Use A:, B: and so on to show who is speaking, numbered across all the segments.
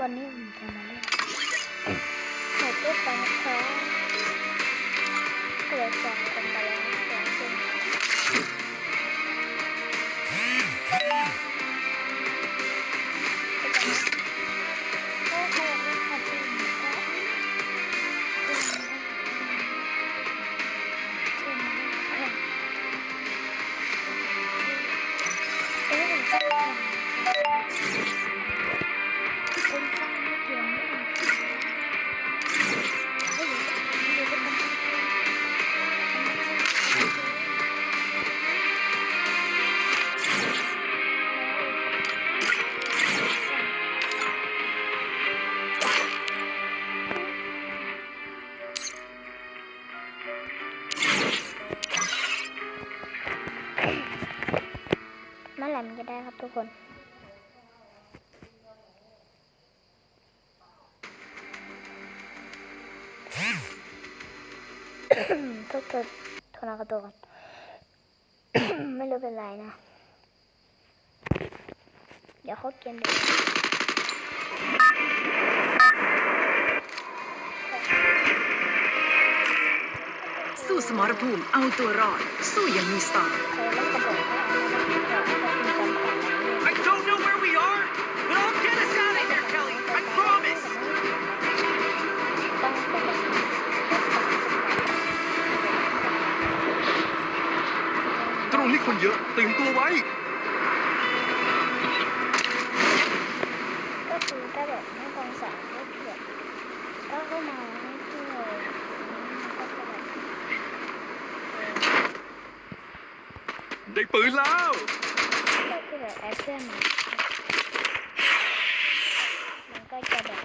A: วันนี้ผมจะมาเล่นหมดตัวไปนะคะเกิดจากคนไปแล้ว ทนากระตัวก่อนไม่รู้เป็นไรนะ เดี๋ยวเขาเกมเด็ก
B: สู้สมรภูมิเอาตัวรอด สู้อย่างมีสตล์
A: เขาร์
C: คนเยอะตื่นตัวไว้
A: ก็คือถ้าแบบไม่กองสามก็คือแบบก็เข้ามาให้เพื่อนก็จะแบบ
C: ได้ปืนแล้ว
A: ก็คือแบบแอคชั่นมันมันก็จะแบบ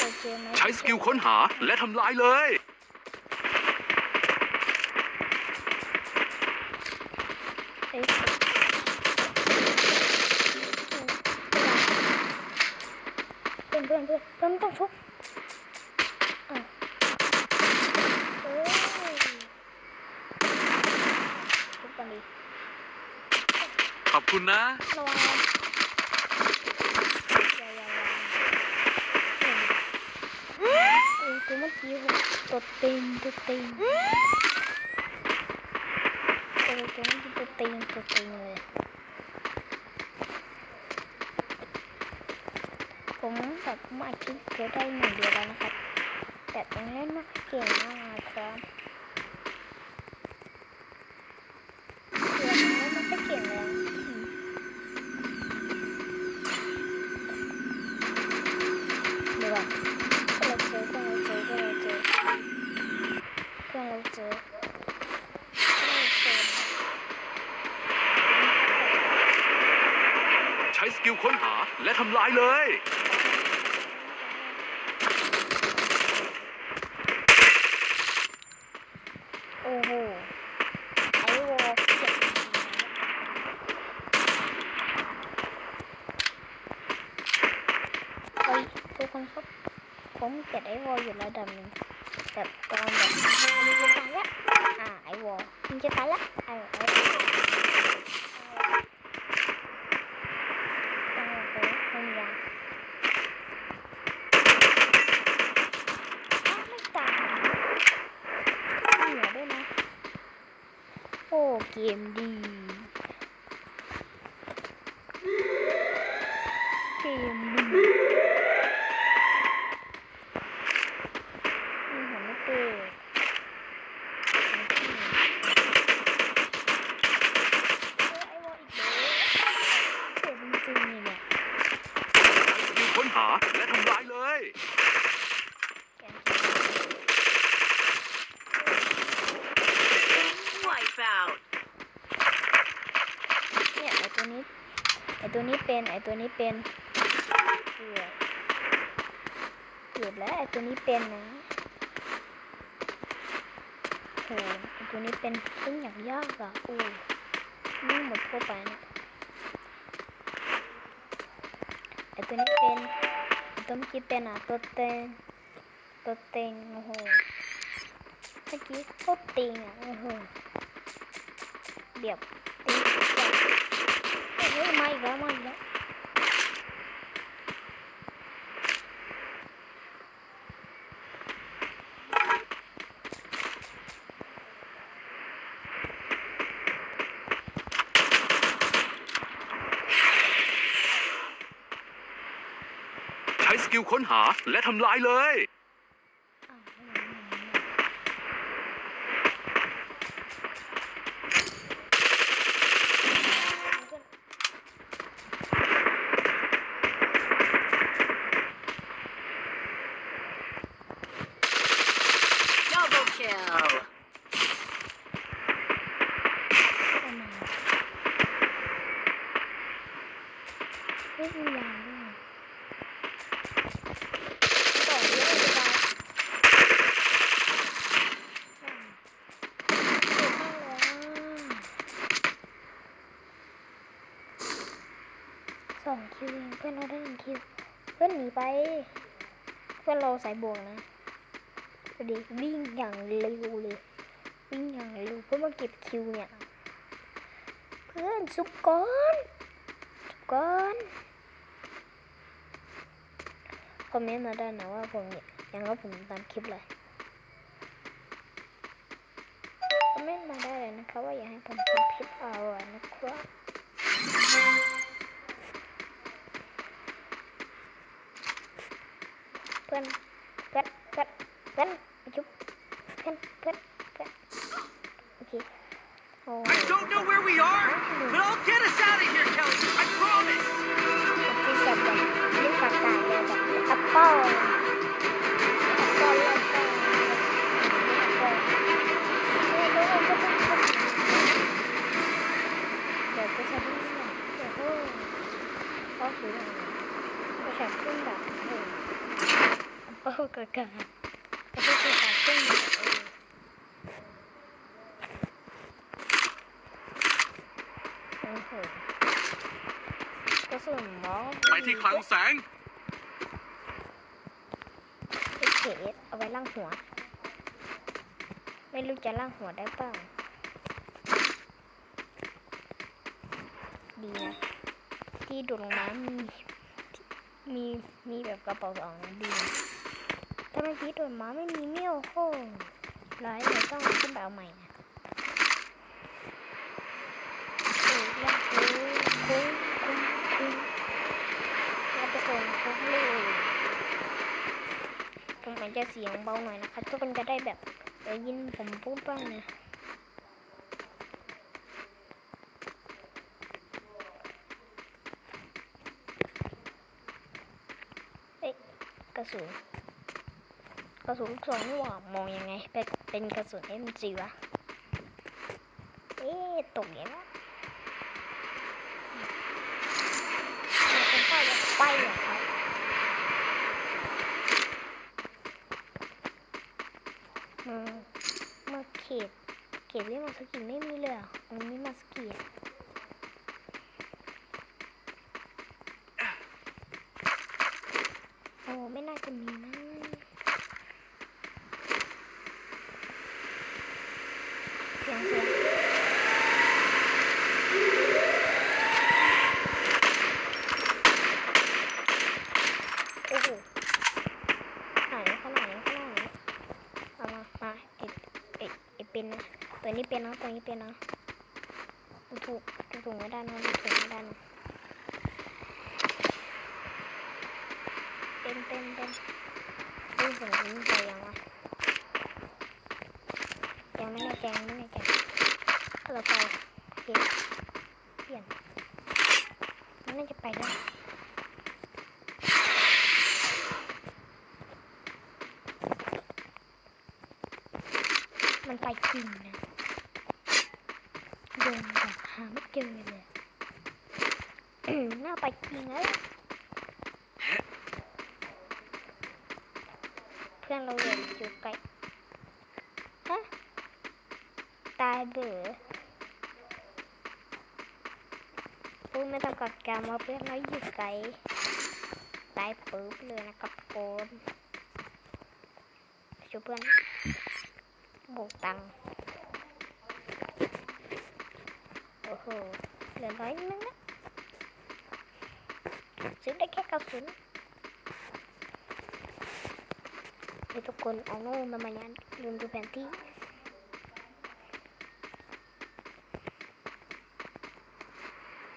A: โอเคไหม
C: ใช้สกิลค้นหาและทำลายเลย
A: เอ้เพื่อนเพื่อนเพื่อนเพื่อนต้องชุบอะเอ้ยชุบกันดี
C: ขอบคุณนะ
A: ระวังนะอย่าอย่าอย่าเอ้ตัวเมื่อกี้ผม ตัวติงนี้ตัวติงตัวติงเลยผมแบบมอัดคลิปเพียงได้หนึ่งเดียวแล้วนะครับ แต่ยังเล่นไม่ค่อยเก่งมากนะครับเดี๋ยวผมเล่นไม่ค่อเก่งเลยอืมเดี๋ยวก่อนเพื่อนเราเจอเพื่อนเราเจอเพื่อนเราเจอเพื่อนเราเจอเพื่อนเราเจอ
C: ใช้ส กิลค้นหาและทำลายเลย
A: โอ้โห ไอโวเจ็บเฮ้ยทุกคนครับ ผมเก็บไอวออยู่ระดับหนึ่งแบบตอนแบบมันจะตายแล้ว อ่า ไอวอลมันจะตายแล้วไอไอต้องไปห้องยาอ้าวไม่ตายเหลือด้วยนะ โอ้เกมดีเกมดีมีหัวไม่เตะไอ้วออีกแล้วเจ็บจริงๆนี่เนี่ย
C: สกิลค้นหาและทำลายเลย
A: แกน
B: wipe out
A: เนี่ยไอตัวนี้ไอตัวนี้เป็นไอตัวนี้เป็นเกือบเกือบแล้วไอตัวนี้เป็นนะโหไอตัวนี้เป็นซึ่งอย่างยากอะอู้นี่หมดทั่วไปนี่ยไอตัวนี้เป็นไอตัวเมื่อกี้เป็นอะตัวเต็งตัวเต็งโอ้โหเมื่อกี้โคตรติงอะโอ้โห เบียบเฮ้ยมาอีกแล้วมาอีกแล้วใช้ส
D: กิลค้นหาและทำลายเลย
A: พื่อนหนีไป เพื่อนเราสายบวกนะดูดิวิ่งอย่างเร็วเลย วิ่งอย่างเร็วเพื่อมาเก็บคิวเนี่ย เพื่อนสุกก่อนสุกก่อนคอมเมนต์มาได้นะว่าผมเนี่ยยังว่าผมตามคลิปเลย
C: I don't know where we are, but I'll get us out of here, Kelly. I promise.
A: Apollo. Apollo. Oh, kakak. Aku kakak. ไป
D: ที่คลังแสง
A: ไอเคสเอาไว้ล่างหัว ไม่รู้จะล่างหัวได้เปล่าดีนะที่โดดลงน้ำมีมีมีแบบกระเป๋าสองดีนะถ้าเมื่อกี้โดดมาไม่มีเมี่ยวโค้ร้ายเลยต้องขึ้นไปเอาใหม่นะโอ้ยยากเลยคุ้มคุ้มคุ้มแล้วทุกคนคุ้มเลย ผ มอาจจะเสียงเบาหน่อยนะคะทุกคนจะได้แบบได้ยินผมพูดบ้างนะเอ๊ะกระสุนกระสุนลูกซองนี่หว่ามองยังไง เป็นเป็นกระสุน MG วะเอ๊ะตกอย่างนี้เป็นป้ายแบบป้ายเหรอครับ เมื่อเมื่อเขต เขตวิมาสกิไม่มีเลยเหรอะมันมีมาสกิอะโอ้ไม่น่าจะมีนะเสียงเสียงโอ้โหไหนขนาดไหนขนาดไหน เอามามาไอไอไอเป็นนะตัวนี้ เป็นนะตัวนี้เป็นนะถูกถูกไม่ได้นะถูกไม่ได้นะเป็นเป็นเป็นดูสียงนี้ไปยังวะยังไม่แน่ใจงไม่แน่ใจเราไปโอเคเปลี่ยนมันน่าจะไปได้มันไปจริงนะาไม่เจอเลยน่าไปจริงเลยเพื่อนเราเลยอยู่ไกลฮะตายเบื่อพูดไม่ต้องกัดการว่าเพื่อนเราอยู่ไกลตายปุ๊บเลยนะครับโกนช่วยเพื่อนบวกตังค์โอ้โหเหลือร้อยนึงนะซื้อได้แค่กระสุนเฮ้ยทุกคนเอาโน่มามายันลืมดูแผนที่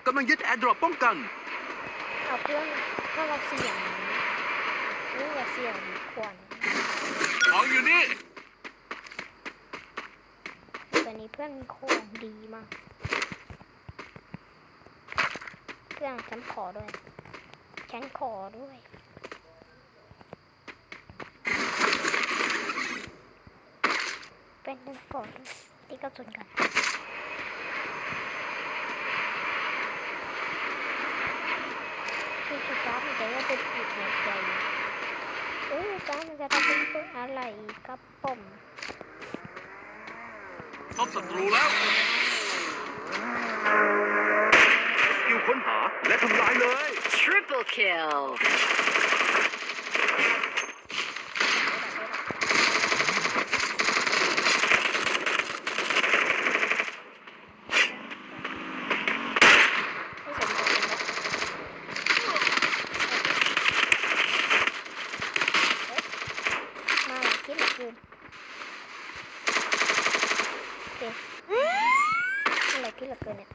D: กำลังยึดแอร์ดรอปป้องกัน
A: เอาเพื่อนถ้าเราเสี่ยงนี่อย่าเสี่ยงดีกว่านะ
C: ของอยู่นี่
A: ตอนนี้เพื่อนมีของดีมาก เพื่อนฉันขอด้วย ฉันขอด้วย เป็นหนึ่งฝนที่กระสุนกันคือสุดท้ามันจะว่าเป็นอีกในใจเอ้ยจ้ามันจะทำเป็นตัวอะไรกับผม
C: พบศัตรูแล้ว ค้นหาและทำลายเลย
D: Triple kill.
A: ไม่สมควรเลยมาหลายที่เหลือเกินโอเคมาหลายที่เหลือเกินเนี่ย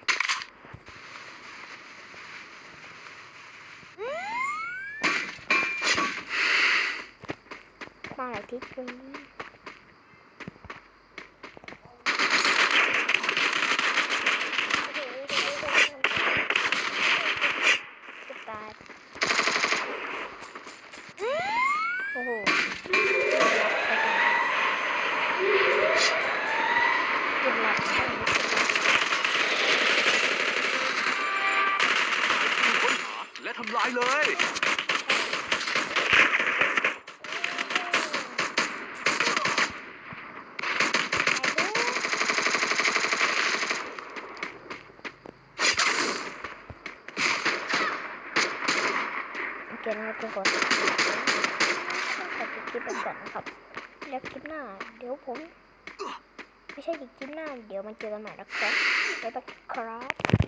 A: มาหลายที่เกินจะตาย โอ้โหไปก่อนเก็บหลักได้ไหม
C: สกิลค้นหาและทำลายเลย
A: โอเคนะทุกคนขอจบคลิปไปก่อนนะครับ แล้วคลิปหน้า เดี๋ยวผม ไม่ใช่คลิปหน้า เดี๋ยวมันเจอกันใหม่นะครับบ๊ายบายครับ